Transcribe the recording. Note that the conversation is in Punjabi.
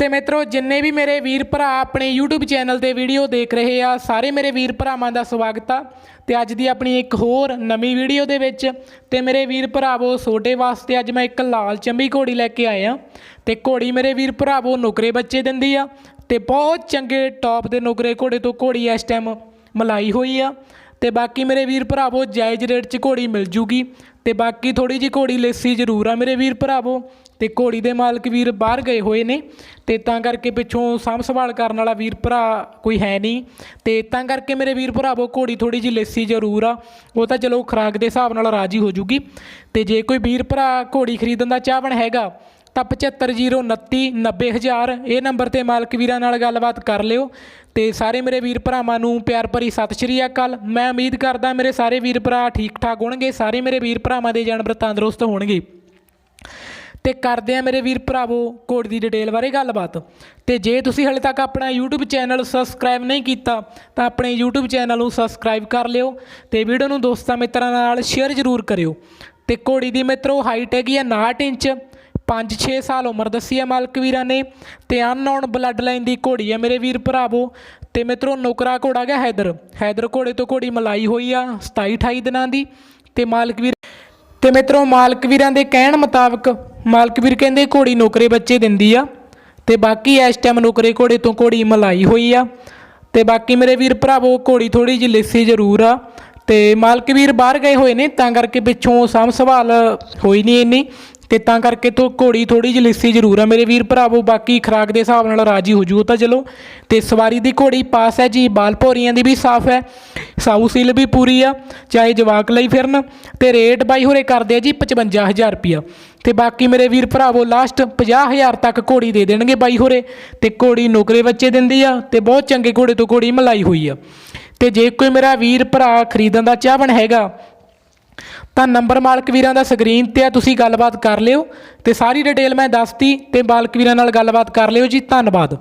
ਤੇ ਮਿੱਤਰੋ, ਜਿੰਨੇ ਵੀ ਮੇਰੇ ਵੀਰ ਭਰਾ ਆਪਣੇ YouTube ਚੈਨਲ ਤੇ ਵੀਡੀਓ ਦੇਖ ਰਹੇ ਆ, ਸਾਰੇ ਮੇਰੇ ਵੀਰ ਭਰਾਵਾਂ ਦਾ ਸਵਾਗਤ ਆ। ਤੇ ਅੱਜ ਦੀ ਆਪਣੀ ਇੱਕ ਹੋਰ ਨਵੀਂ ਵੀਡੀਓ ਦੇ ਵਿੱਚ ਤੇ ਮੇਰੇ ਵੀਰ ਭਰਾਵੋ ਛੋਟੇ ਵਾਸਤੇ ਅੱਜ ਮੈਂ ਇੱਕ ਲਾਲ ਚੰਬੀ ਘੋੜੀ ਲੈ ਕੇ ਆਇਆ। ਤੇ ਘੋੜੀ ਮੇਰੇ ਵੀਰ ਭਰਾਵੋ, ਨੁਕਰੇ ਬੱਚੇ ਦਿੰਦੀ ਆ। ਤੇ ਬਹੁਤ ਚੰਗੇ ਟੌਪ ਦੇ ਨੁਕਰੇ ਘੋੜੇ ਤੋਂ ਘੋੜੀ ਇਸ ਟਾਈਮ ਮਲਾਈ ਹੋਈ ਆ। ਤੇ ਬਾਕੀ ਮੇਰੇ ਵੀਰ ਭਰਾਵੋ, ਜਾਇਜ਼ ਰੇਟ 'ਚ ਘੋੜੀ ਮਿਲ ਜੂਗੀ। ਤੇ ਬਾਕੀ ਥੋੜੀ ਜੀ ਘੋੜੀ ਲੇਸੀ ਜ਼ਰੂਰ ਆ ਮੇਰੇ ਵੀਰ ਭਰਾਵੋ। ਤੇ ਘੋੜੀ ਦੇ ਮਾਲਕ ਵੀਰ ਬਾਹਰ ਗਏ ਹੋਏ ਨੇ। ਤੇ ਤਾਂ ਕਰਕੇ ਪਿੱਛੋਂ ਸਾਂਭ ਸੰਭਾਲ ਕਰਨ ਵਾਲਾ ਵੀਰ ਭਰਾ ਕੋਈ ਹੈ ਨਹੀਂ। ਤੇ ਤਾਂ ਕਰਕੇ ਮੇਰੇ ਵੀਰ ਭਰਾਵੋ, ਘੋੜੀ ਥੋੜੀ ਜੀ ਲੇਸੀ ਜ਼ਰੂਰ ਆ। ਉਹ ਤਾਂ ਚਲੋ ਖੁਰਾਕ ਦੇ ਹਿਸਾਬ ਨਾਲ ਰਾਜੀ ਹੋ ਜੂਗੀ। ਤੇ ਜੇ ਕੋਈ ਵੀਰ ਭਰਾ ਘੋੜੀ ਖਰੀਦਣ ਦਾ ਚਾਹਵਣ ਹੈਗਾ ਤਾਂ 7509 90000 ਇਹ ਨੰਬਰ ਤੇ ਮਾਲਕ ਵੀਰਾਂ ਨਾਲ ਗੱਲਬਾਤ ਕਰ ਲਿਓ। ਤੇ ਸਾਰੇ ਮੇਰੇ ਵੀਰ ਭਰਾਵਾਂ ਨੂੰ ਪਿਆਰ ਭਰੀ ਸਤਿ ਸ਼੍ਰੀ ਅਕਾਲ। ਮੈਂ ਉਮੀਦ ਕਰਦਾ ਮੇਰੇ ਸਾਰੇ ਵੀਰ ਭਰਾ ਠੀਕ ਠਾਕ ਹੋਣਗੇ। ਸਾਰੇ ਮੇਰੇ ਵੀਰ ਭਰਾਵਾਂ ਦੇ ਜਾਨਵਰ ਤੰਦਰੁਸਤ ਹੋਣਗੇ। ਤੇ ਕਰਦੇ ਆ ਮੇਰੇ ਵੀਰ ਭਰਾਵੋ ਕੋਡ ਦੀ ਡਿਟੇਲ ਬਾਰੇ ਗੱਲਬਾਤ। ਤੇ ਜੇ ਤੁਸੀਂ ਹਲੇ ਤੱਕ ਆਪਣਾ YouTube ਚੈਨਲ ਸਬਸਕ੍ਰਾਈਬ ਨਹੀਂ ਕੀਤਾ, ਤਾਂ ਆਪਣੇ YouTube ਚੈਨਲ ਨੂੰ ਸਬਸਕ੍ਰਾਈਬ ਕਰ ਲਿਓ ਤੇ ਵੀਡੀਓ ਨੂੰ ਦੋਸਤਾਂ ਮਿੱਤਰਾਂ ਨਾਲ ਸ਼ੇਅਰ ਜ਼ਰੂਰ ਕਰਿਓ। ਤੇ ਘੋੜੀ ਦੀ ਮਿੱਤਰੋ ਹਾਈਟ ਹੈਗੀ ਆ 59 ਇੰਚ। 5-6 ਸਾਲ ਉਮਰ ਦੱਸੀ ਹੈ ਮਾਲਕ ਵੀਰਾਂ ਨੇ ਤੇ ਅਨਨੋਨ ਬਲੱਡ ਲਾਈਨ ਦੀ ਘੋੜੀ ਹੈ ਮੇਰੇ ਵੀਰ ਭਰਾਵੋ। ਤੇ ਮਿੱਤਰੋ, ਨੁਕਰਾ ਘੋੜਾ ਗਿਆ ਹੈਦਰ। ਹੈਦਰ ਘੋੜੇ ਤੋਂ ਘੋੜੀ ਮਲਾਈ ਹੋਈ ਆ 27-28 ਦਿਨਾਂ ਦੀ। ਤੇ ਮਾਲਕ ਵੀਰ ਤੇ ਮਿੱਤਰੋ, ਮਾਲਕ ਵੀਰਾਂ ਦੇ ਕਹਿਣ ਮੁਤਾਬਕ ਮਾਲਕ ਵੀਰ ਕਹਿੰਦੇ ਘੋੜੀ ਨੌਕਰੇ ਬੱਚੇ ਦਿੰਦੀ ਆ। ਤੇ ਬਾਕੀ ਇਸ ਟਾਈਮ ਨੌਕਰੇ ਘੋੜੇ ਤੋਂ ਘੋੜੀ ਮਲਾਈ ਹੋਈ ਆ। ਤੇ ਬਾਕੀ ਮੇਰੇ ਵੀਰ ਭਰਾਵੋ, ਘੋੜੀ ਥੋੜੀ ਜਿਹੀ ਲਿੱਸੀ ਜ਼ਰੂਰ ਆ। ਤੇ ਮਾਲਕ ਵੀਰ ਬਾਹਰ ਗਏ ਹੋਏ ਨੇ, ਤਾਂ ਕਰਕੇ ਪਿੱਛੋਂ ਸਾਂਭ ਸੰਭਾਲ ਹੋਈ ਨਹੀਂ ਇੰਨੀ। ਤੇ ਤਾਂ ਕਰਕੇ ਤੋਂ ਘੋੜੀ ਥੋੜੀ ਜਿਹੀ ਲਿੱਸੀ ਜ਼ਰੂਰ ਆ। ਮੇਰੇ ਵੀਰ ਭਰਾਵੋ, ਬਾਕੀ ਖਰਾਕ ਦੇ ਹਿਸਾਬ ਨਾਲ ਰਾਜੀ ਹੋ ਜੂ ਤਾਂ ਚਲੋ। ਤੇ ਸਵਾਰੀ ਦੀ ਘੋੜੀ ਪਾਸ ਹੈ ਜੀ, ਬਾਲ ਭੋਰੀਆਂ ਦੀ ਵੀ ਸਾਫ਼ ਹੈ। ਸਾਊ ਸੀਲ ਵੀ ਪੂਰੀ ਆ, ਚਾਹੇ ਜਵਾਕ ਲਈ ਫਿਰਨ। ਤੇ ਰੇਟ ਬਾਈ ਹੋਰੇ ਕਰਦੇ ਆ ਜੀ 55000 ਰੁਪਿਆ ਤੇ ਬਾਕੀ ਮੇਰੇ ਵੀਰ ਭਰਾਵੋ ਲਾਸਟ 50000 ਤੱਕ ਘੋੜੀ ਦੇ ਦੇਣਗੇ ਬਾਈ ਹੋਰੇ। ਤੇ ਘੋੜੀ ਨੌਕਰੇ ਬੱਚੇ ਦਿੰਦੀ ਆ ਤੇ ਬਹੁਤ ਚੰਗੇ ਘੋੜੇ ਤੋਂ ਘੋੜੀ ਮਲਾਈ ਹੋਈ ਆ। ਤੇ ਜੇ ਕੋਈ ਮੇਰਾ ਵੀਰ ਭਰਾ ਖਰੀਦਣ ਦਾ ਚਾਹਵਣ ਹੈਗਾ ਤਾਂ ਨੰਬਰ ਮਾਲਕ ਵੀਰਾਂ ਦਾ ਸਕਰੀਨ ਤੇ ਆ, ਤੁਸੀਂ ਗੱਲਬਾਤ ਕਰ ਲਿਓ ਤੇ ਸਾਰੀ ਡਿਟੇਲ ਮੈਂ ਦੱਸਤੀ ਤੇ ਮਾਲਕ ਵੀਰਾਂ ਨਾਲ ਗੱਲਬਾਤ ਕਰ ਲਿਓ ਜੀ, ਧੰਨਵਾਦ।